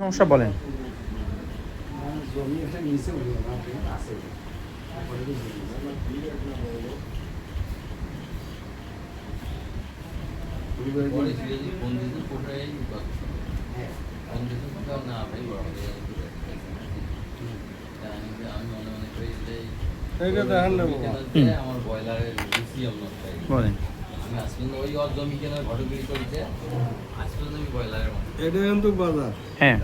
সমস্যা বলেন। আমার বয়লারের বেশি অন্য বলেন। আমি পর্যন্ত ওই জমি কেনার ঘটগিরি করেছে আজ এটা কিন্তু বাজার। হ্যাঁ।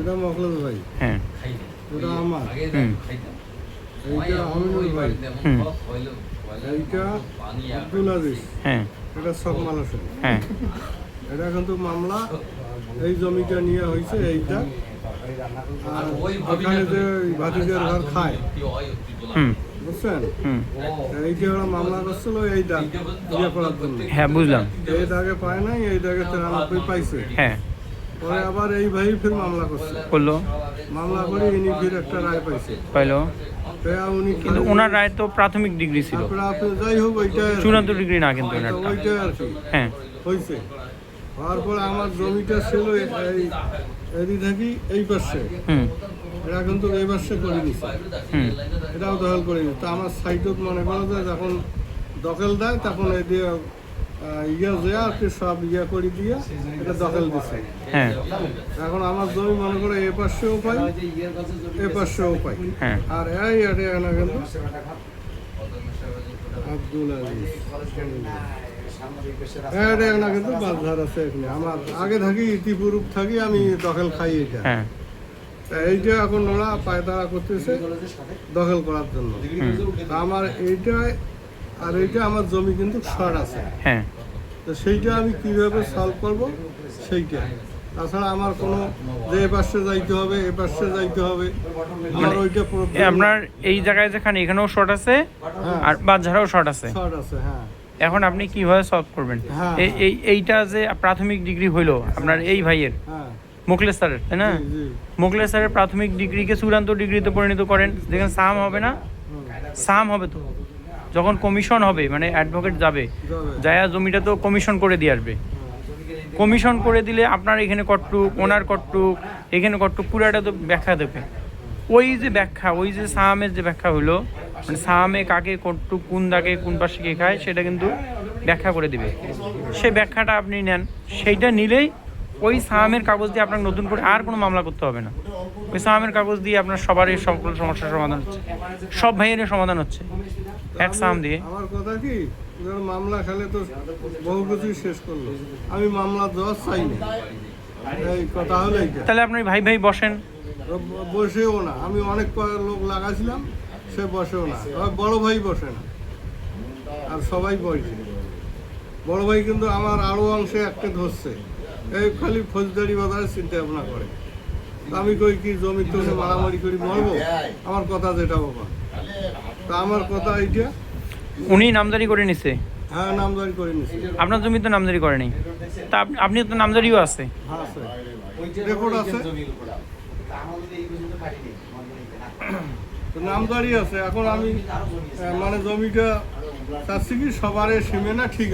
এটা মখলেস ভাই। হ্যাঁ। ওটা আমার। হুম। এইটা আমিনুল ভাই। হুম। এইটা আব্দুল আজিজ হ্যাঁ। এটা সব মানুষের হ্যাঁ। এটা কিন্তু মামলা। এই জমিটা নিয়ে হয়েছে এইটা। আর ওখানে যে ভাতিজের ঘর খায়। হুম। বুঝছেন? হুম। এইটা ওরা মামলা করছিল এইটা ইয়ে করার জন্য। হ্যাঁ বুঝলাম। এই দাগে পায় নাই এই দাগে তেরানব্বই পাইছে। হ্যাঁ। পরে আবার এই ভাই ফির মামলা করছে। করল? মামলা করে ইনি ফির একটা রায় পাইছে। পাইলো। কিন্তু ওনার রায় তো প্রাথমিক ডিগ্রি ছিল। যাই হোক ওইটা চূড়ান্ত ডিগ্রি না কিন্তু ওইটা হ্যাঁ। হয়েছে হওয়ার পরে আমার জমিটা ছিল এই এদিক থাকি এই পাশে। এটা কিন্তু এই পাশে করে হুম। এটাও দখল করে তো আমার সাইডত মনে করো যে যখন দখল দেয় তখন এই দিয়ে ইয়ে যে আর সব ইয়ে করে দিয়ে এটা দখল দিছে। হ্যাঁ। এখন আমার জমি মনে করো এ পাশেও পাই এ পাশেও পাই। হ্যাঁ। আর এই এটা কিন্তু আব্দুল আজিজ। এটা কিন্তু বাজার আছে এখানে। আমার আগে থাকি ইতিপূর্ব থাকি আমি দখল খাই এটা। হ্যাঁ। তা এইটা এখন ওরা পায়তারা করতেছে দখল করার জন্য। আমার এইটা আর এইটা আমার জমি কিন্তু শর্ট আছে। হ্যাঁ। তো সেইটা আমি কীভাবে সলভ করব? সেইটা। তাছাড়া আমার কোনো যে এ পাশে যাইতে হবে এ পাশে যাইতে হবে। আমার ওইটা এ আপনার এই জায়গায় যেখানে এখানেও শর্ট আছে আর বাজারেও শর্ট আছে। শর্ট আছে হ্যাঁ। এখন আপনি কীভাবে সলভ করবেন? হ্যাঁ। এই এই এইটা যে প্রাথমিক ডিগ্রি হইল আপনার এই ভাইয়ের হ্যাঁ। মোকলেশ স্যারের তাই না? মোকলেশ স্যারের প্রাথমিক ডিগ্রিকে চূড়ান্ত ডিগ্রিতে পরিণত করেন। যেখানে সাম হবে না? সাম হবে তো। যখন কমিশন হবে মানে অ্যাডভোকেট যাবে যাবে। যায়া জমিটা তো কমিশন করে দিয়ে আসবে। কমিশন করে দিলে আপনার এখানে কটটুক ওনার কটটুক এখানে কটটুক পুরাটা তো ব্যাখ্যা দেবে। ওই যে ব্যাখ্যা ওই যে সামের যে ব্যাখ্যা হলো মানে সামে কাকে কটটুক কোন দাগে কোন পাশে কে খায় সেটা কিন্তু ব্যাখ্যা করে দিবে। সে ব্যাখ্যাটা আপনি নেন। সেইটা নিলেই ওই সামের কাগজ দিয়ে আপনার নতুন করে আর কোনো মামলা করতে হবে না। ওই সামের কাগজ দিয়ে আপনার সবারই সকল সমস্যার সমাধান হচ্ছে। সব ভাইয়ের সমাধান হচ্ছে। এক সাম দিয়ে। আমার কথা কি? মামলা খেলে তো বহু কিছুই শেষ করল। আমি মামলা দেওয়ার চাই না। এই কথা হলো তাহলে আপনি ভাই ভাই বসেন। বসেও না। আমি অনেক লোক লাগাইছিলাম। সে বসেও না। বড় ভাই বসে না। আর সবাই বসে। বড় ভাই কিন্তু আমার আরও অংশে একটা ধরছে। এই খালি ফৌজদারি বাজারে চিন্তা ভাবনা করে। তা আমি কই কি জমি তো মারামারি করি মরবো? আমার কথা যেটা বাবা তা আমার কথা এইটা। উনি নামজারি করে নিছে? হ্যাঁ নামদারি করে নিছি। আপনার জমি তো নামজারি করেনি তা আপ- আপনি তো নামজারিও আছে। হ্যাঁ রেকর্ড আছে? তো নামদারি আছে। এখন আমি মানে জমিটা চাচ্ছি কি সবারে সীমানা ঠিক